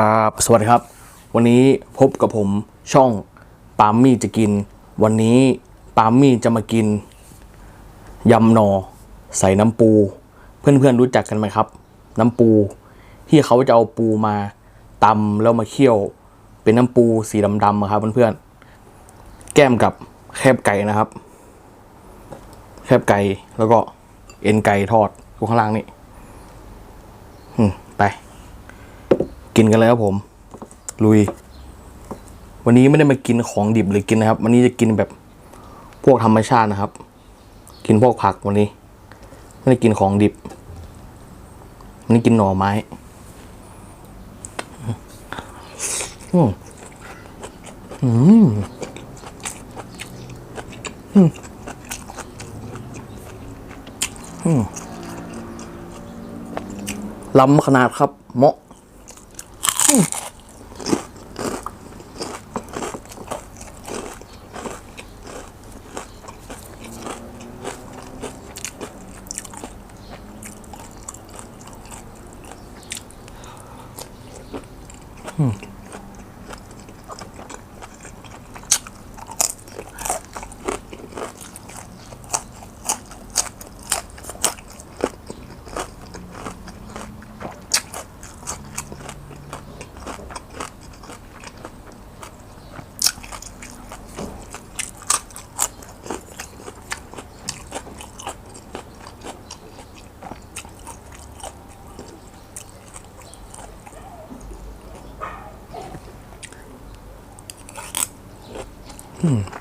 ราบสวัสดีครับ วันนี้พบกับผมช่องปามมี่จะกิน วันนี้ปามมี่จะมากินยำหนอ ใส่น้ำปู เพื่อนๆรู้จักกันไหมครับ น้ำปู ที่เขาจะเอาปูมาตำแล้วมาเคี่ยว เป็นน้ำปูสีดำๆอะครับเพื่อนๆแก้มกับแคบไก่นะครับ แคบไก่แล้วก็เอ็นไก่ทอดอยู่ข้างล่างนี่ไป กินกันเลยครับผม ลุย วันนี้ไม่ได้มากินของดิบหรือกินนะครับ วันนี้จะกินแบบพวกธรรมชาตินะครับ กินพวกผักวันนี้ ไม่ได้กินของดิบวันนี้กินหน่อไม้อืมอืมอืมอืมล้ำขนาดครับเหมาะ Ooh. Hmm.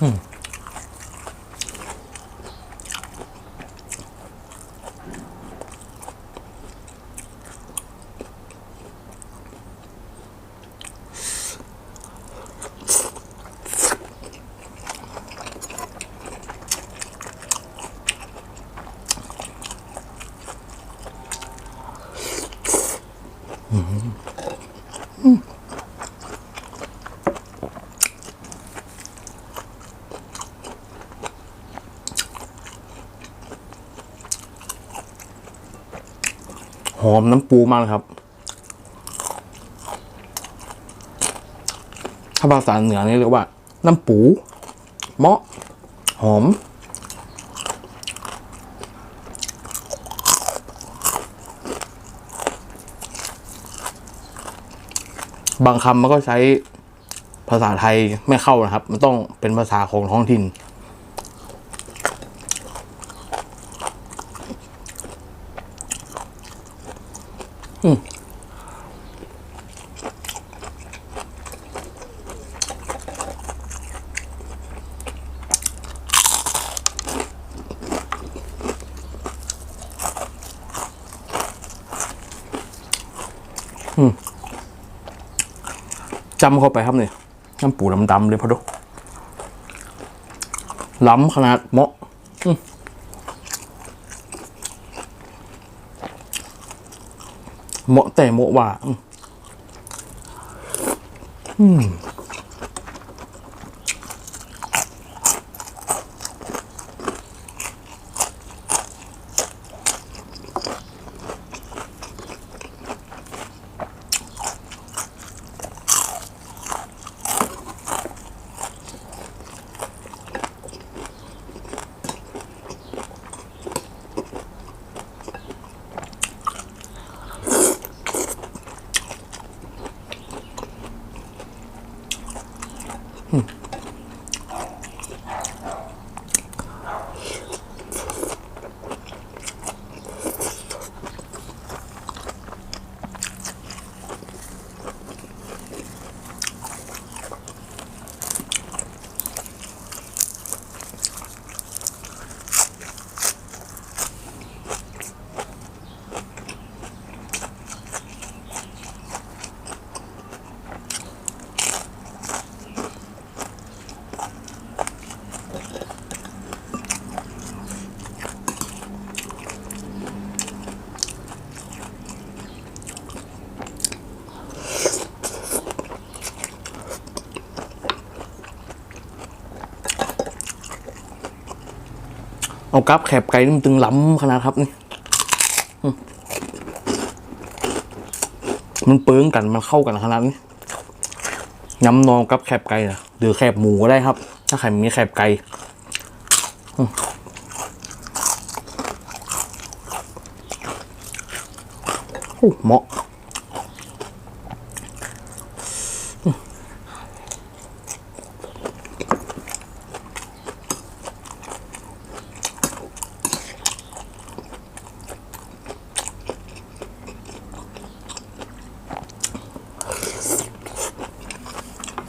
嗯。 หอมน้ำปูมากเลยครับ ถ้าภาษาเหนือนี่เรียกว่า น้ำปูเมาะหอม บางคำมันก็ใช้ภาษาไทยไม่เข้านะครับ มันต้องเป็นภาษาของท้องถิ่น จำเข้าไปครับเนี่ยน้ำปูดำๆเลยพอดูล้ำขนาดเหมาะเหมาะแต่เหมาะว่า อืม เอากับแคบไก่นี่มันตึงล้ำขนาดครับนี่ มันเปิ้งกันมันเข้ากันขนาดนี้ยำนองกับแคบไก่นะหรือแคบหมูก็ได้ครับ ถ้าใครมีแคบไก่โอ้เหมาะ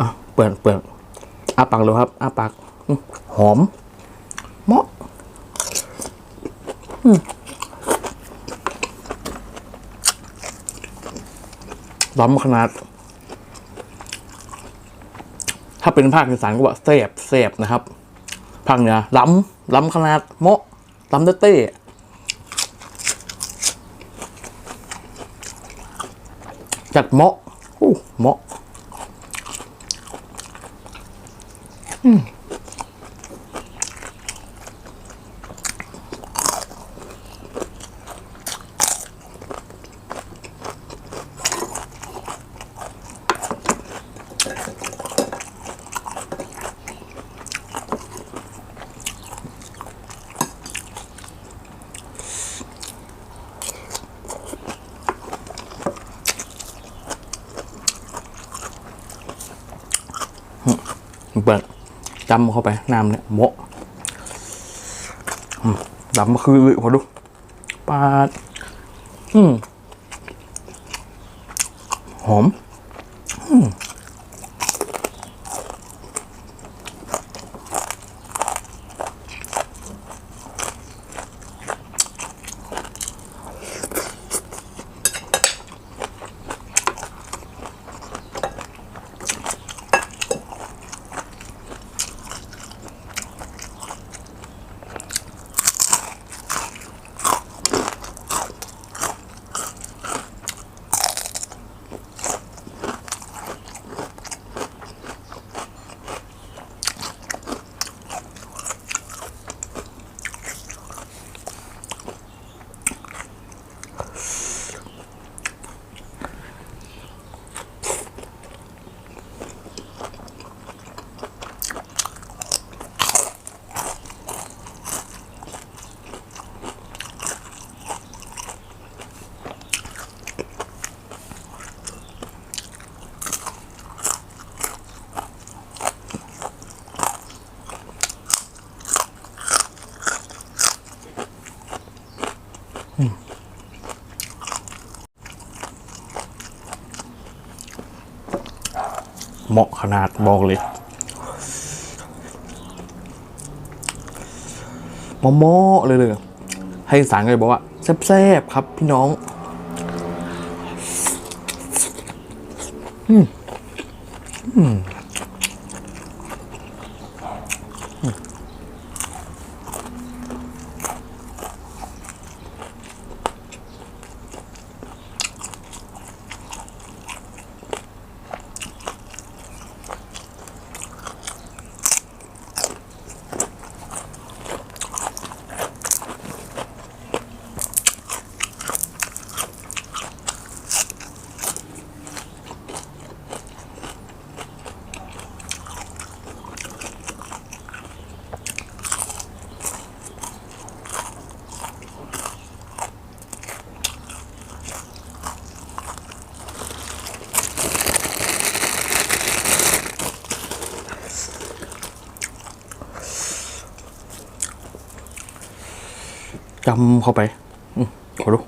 อะ เปิดเปิดอ้าปากเลยครับอ้าปากหอมเหมาะล้ำขนาด ถ้าเป็นภาคอีสานก็ว่าแสบแสบนะครับ ภาคเหนือล้ำล้ำขนาดเหมาะล้ำเต้เต้จัดเหมาะอู้เหมาะ เปิด จำเข้าไปน้ำเนี่ยโมะอืมดำมาคือขอดูปาด อืม หอม เหมาะขนาดบอกเลยมอมอเลยเลยให้สารก็เลยบอกว่าแซ่บๆครับพี่น้อง จำเข้าไปขอดู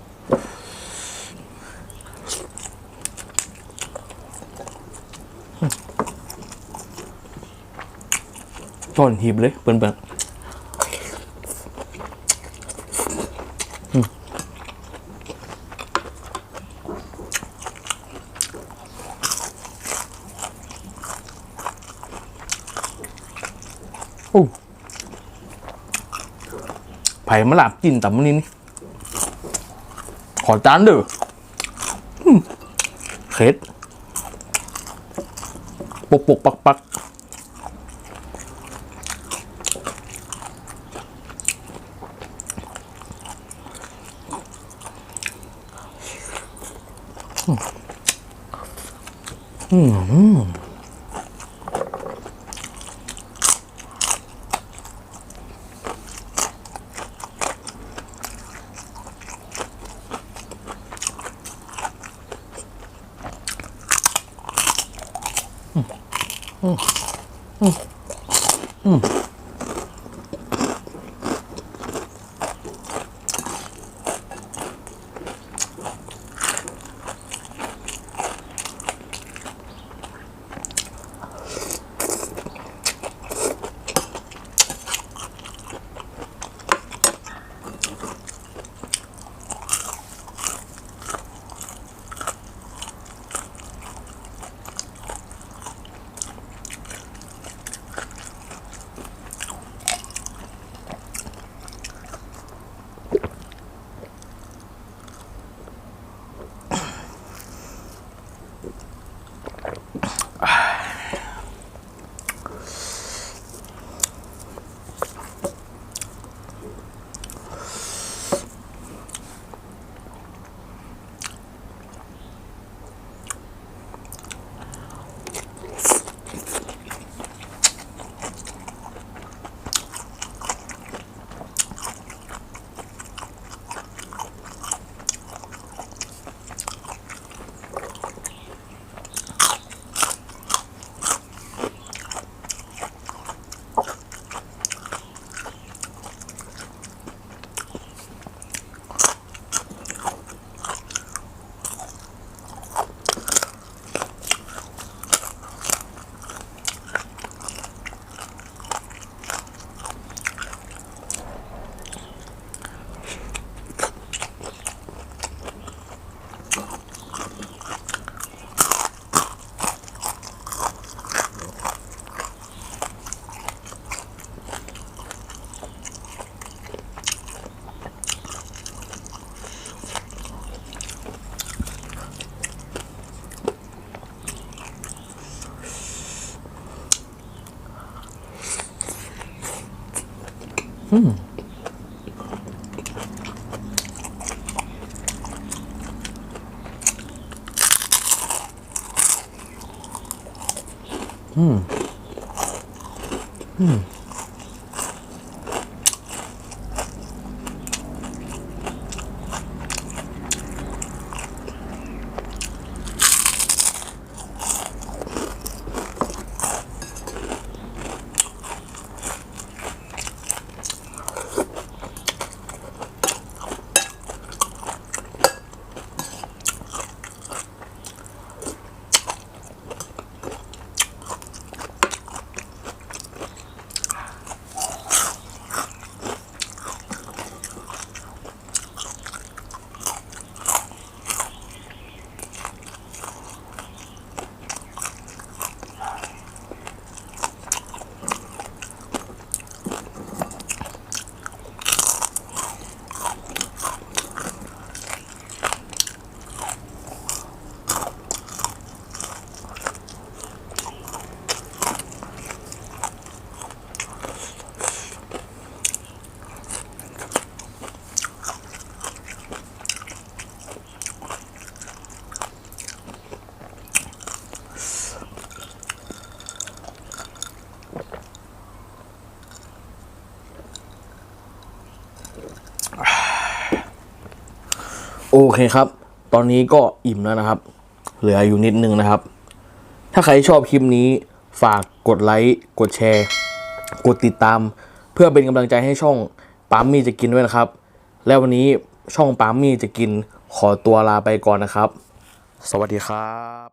ต้อนหีบเลยเปิ่นเปิ่นโอ้ ไผ่มาหลาบกินแต่มันนี้นี่ขอจานเด้อเค็ดปกปกปักปัก Mm. โอ เคครับ ตอนนี้ก็อิ่มแล้วนะครับ เหลืออยู่นิดนึงนะครับ ถ้าใครชอบคลิปนี้ฝากกดไลค์กดแชร์ กดติดตาม เพื่อเป็นกำลังใจให้ช่องปามมี่จะกินด้วยนะครับ แล้ววันนี้ช่องปามมี่จะกินขอตัวลาไปก่อนนะครับ สวัสดีครับ